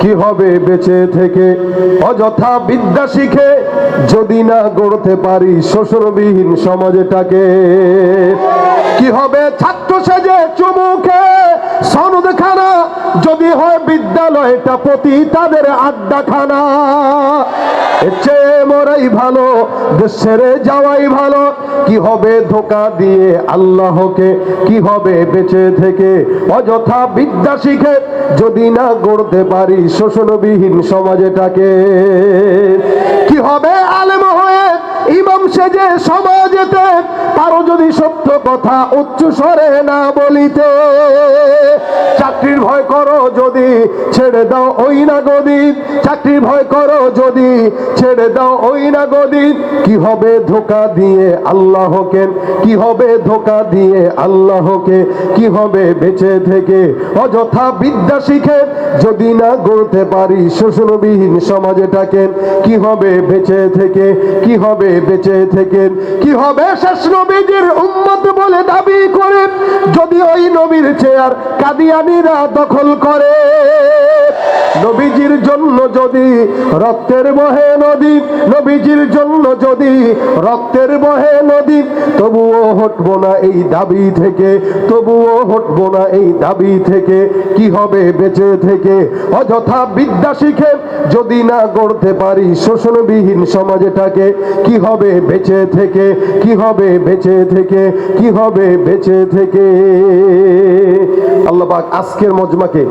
কি হবে বেঁচে থেকে? অযথা বিদ্যা শিখে যদি না গড়তে পারি শ্বশুরবিহীন সমাজটাকে। কি হবে ছাত্র সেজে চুমুকে? সনদ খানা যদি হয় বিদ্যালয়টা প্রতি তাদের আড্ডাখানা। চেয়ে মরাই ভালো দেশ যাওয়াই ভালো। কি হবে ধোকা দিয়ে আল্লাহকে? কি হবে বেঁচে থেকে? অযথা বিদ্যা শিখে যদি না গড়তে পারি শোষণবিহীন সমাজটাকে। কি হবে আলেম হয়ে ইমাম সেজে সমাজেতে? তারও যদি সত্য কথা উচ্চ স্বরে না বলিতে। চাকরির ভয় করো যদি, ছেড়ে দাও ওই না গদি চাকরির ভয় করো যদি, ছেড়ে দাও ওই না গদি কি হবে ধোকা দিয়ে আল্লাহকে? কি হবে ধোকা দিয়ে আল্লাহকে? কি হবে বেঁচে থেকে? অযথা বিদ্যা শিখে যদি না গড়তে পারি শোষণবিহীন সমাজটাকে, কি হবে বেঁচে থেকে? কি হবে বেঁচে থেকে? কি হবে শেষ নবীজির বলে দাবি করে যদি ওই নবীর চেয়ার কাদিয়ানিরা দখল করে নবীজির জন্য যদি রক্তের বহে নদী, নবীজির জন্য যদি রক্তের বহে নদী, তবুও হটবো না এই দাবি থেকে, তবুও হটবো না এই দাবি থেকে, কি হবে বেঁচে থেকে? অযথা বিদ্যা শিখে যদি না গড়তে পারি শোষণবিহীন সমাজটাকে, কি হবে বেঁচে থেকে? কি হবে বেঁচে থেকে? কি হবে বেঁচে থেকে? আল্লাহ পাক আজকের মজমাকে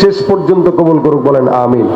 শেষ পর্যন্ত কবুল করুক বলেন আমিন।